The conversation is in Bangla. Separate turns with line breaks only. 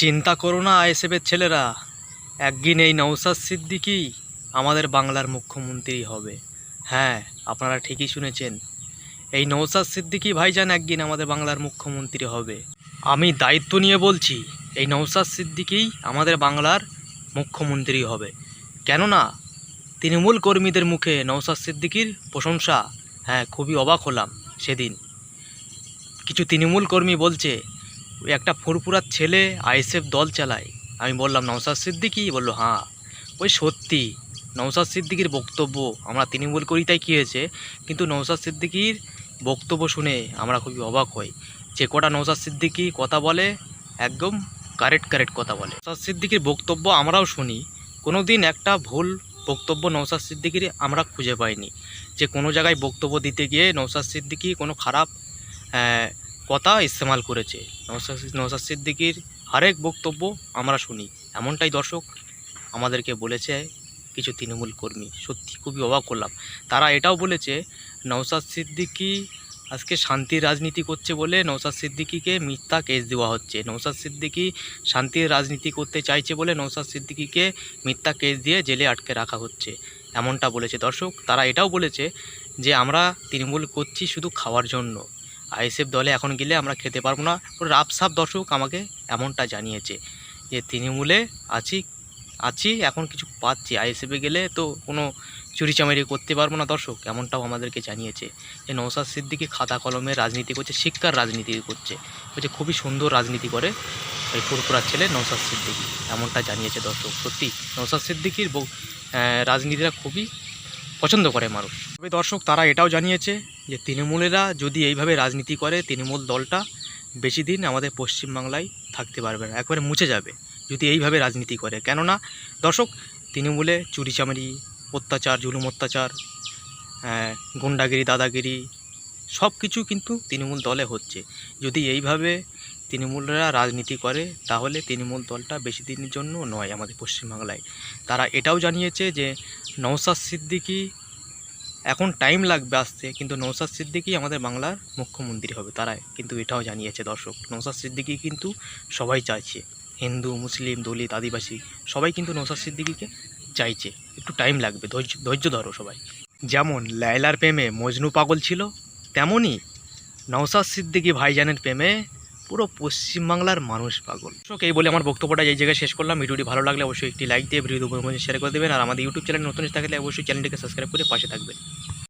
চিন্তা করো না, আইএসএফের ছেলেরা। একদিন এই নৌসাদ সিদ্দিকি আমাদের বাংলার মুখ্যমন্ত্রী হবে। হ্যাঁ আপনারা ঠিকই শুনেছেন। এই নৌসাদ সিদ্দিকি ভাইজান একদিন আমাদের বাংলার মুখ্যমন্ত্রী হবে। আমি দায়িত্ব নিয়ে বলছি, এই নৌসাদ সিদ্দিকিই আমাদের বাংলার মুখ্যমন্ত্রী হবে। কেননা, তৃণমূল কর্মীদের মুখে নৌসাদ সিদ্দিকির প্রশংসা হ্যাঁ খুবই অবাক হলাম সেদিন। কিছু তৃণমূল কর্মী বলছে একটা ফুরফুরার ছেলে আইএসএফ দল চালায়। আমি বললাম নৌসাদ সিদ্দিকি? বলল হ্যাঁ। ওই সত্যি নৌসাদ সিদ্দিকির বক্তব্য আমরা তৃণমূল করি, তাই কী হয়েছে? কিন্তু নৌসাদ সিদ্দিকির বক্তব্য শুনে আমরা খুবই অবাক হই। যে কটা নৌসাদ সিদ্দিকি কথা বলে, একদম কারেক্ট কারেক্ট কথা বলে। নৌসাদ সিদ্দিকির বক্তব্য আমরাও শুনি। কোনো দিন একটা ভুল বক্তব্য নৌসাদ সিদ্দিকির আমরা খুঁজে পাইনি। যে কোনো জায়গায় বক্তব্য দিতে গিয়ে নৌসাদ সিদ্দিকি কোনো খারাপ কথা ইস্তেমাল করেছে। নৌসাদ সিদ্দিকির হরেক বক্তব্য আমরা শুনি। এমনটাই দর্শক আমাদেরকে বলেছে কিছু তৃণমূল কর্মী। সত্যি খুবই অবাক করলাম। তারা এটাও বলেছে নৌসাদ সিদ্দিকি আজকে শান্তির রাজনীতি করছে বলে নৌসাদ সিদ্দিকিকে মিথ্যা কেস দেওয়া হচ্ছে। নৌসাদ সিদ্দিকি শান্তির রাজনীতি করতে চাইছে বলে নৌসাদ সিদ্দিকিকে মিথ্যা কেস দিয়ে জেলে আটকে রাখা হচ্ছে। এমনটা বলেছে দর্শক। তারা এটাও বলেছে যে, আমরা তৃণমূল করছি শুধু খাওয়ার জন্য। আইএসএফ দলে এখন গেলে আমরা খেতে পারব না। রাফসাফ দর্শক আমাকে এমনটা জানিয়েছে যে, তৃণমূলে আছি আছি, এখন কিছু পাচ্ছি। আইএসএফে গেলে তো কোনো চুরিচামারি করতে পারব না দর্শক। এমনটাও আমাদেরকে জানিয়েছে যে নৌসাদ সিদ্দিকি খাতা কলমে রাজনীতি করছে, শিক্ষার রাজনীতি করছে। বলছে, খুবই সুন্দর রাজনীতি করে ওই ফুরফুরার ছেলে নৌসাদ সিদ্দিকি। এমনটা জানিয়েছে দর্শক। সত্যি নৌসাদ সিদ্দিকির রাজনীতিটা খুবই পছন্দ করে মানুষ। তবে দর্শক, তারা এটাও জানিয়েছে যে তৃণমূলেরা যদি এইভাবে রাজনীতি করে, তৃণমূল দলটা বেশি দিন আমাদের পশ্চিমবাংলায় থাকতে পারবে না, একবারে মুছে যাবে যদি এইভাবে রাজনীতি করে। কেননা, দর্শক, তৃণমূলে চুরিচামারি, অত্যাচার, জুলুম, অত্যাচার গুন্ডাগিরি, দাদাগিরি সব কিছু কিন্তু তৃণমূল দলে হচ্ছে। যদি এইভাবে তৃণমূলরা রাজনীতি করে, তাহলে তৃণমূল দলটা বেশি দিনের জন্য নয় আমাদের পশ্চিমবাংলায়। তারা এটাও জানিয়েছে যে নৌসাদ সিদ্দিকি এখন টাইম লাগবে আসতে, কিন্তু নৌসাদ সিদ্দিকি আমাদের বাংলার মুখ্যমন্ত্রী হবে তারাই। কিন্তু এটাও জানিয়েছে দর্শক নৌসাদ সিদ্দিকি কিন্তু সবাই চাইছে। হিন্দু, মুসলিম, দলিত, আদিবাসী, সবাই কিন্তু নৌসাদ সিদ্দিকিকে চাইছে। একটু টাইম লাগবে, ধৈর্য ধৈর্য ধরো সবাই। যেমন লায়লার প্রেমে মজনু পাগল ছিল, তেমনই নৌসাদ সিদ্দিকি ভাইজানের প্রেমে পুরো পশ্চিমবাংলার মানুষ পাগল। দর্শক, এই বলে আমার বক্তব্যটা এই জায়গায় শেষ করলাম। ভিডিওটি ভালো লাগলে অবশ্যই একটি লাইক দিয়ে ভিডিও শেয়ার করে দেবেন। আর আমাদের ইউটিউব চ্যানেল নতুন থাকলে অবশ্যই চ্যানেলটিকে সাবস্ক্রাইব করে পাশে থাকবেন।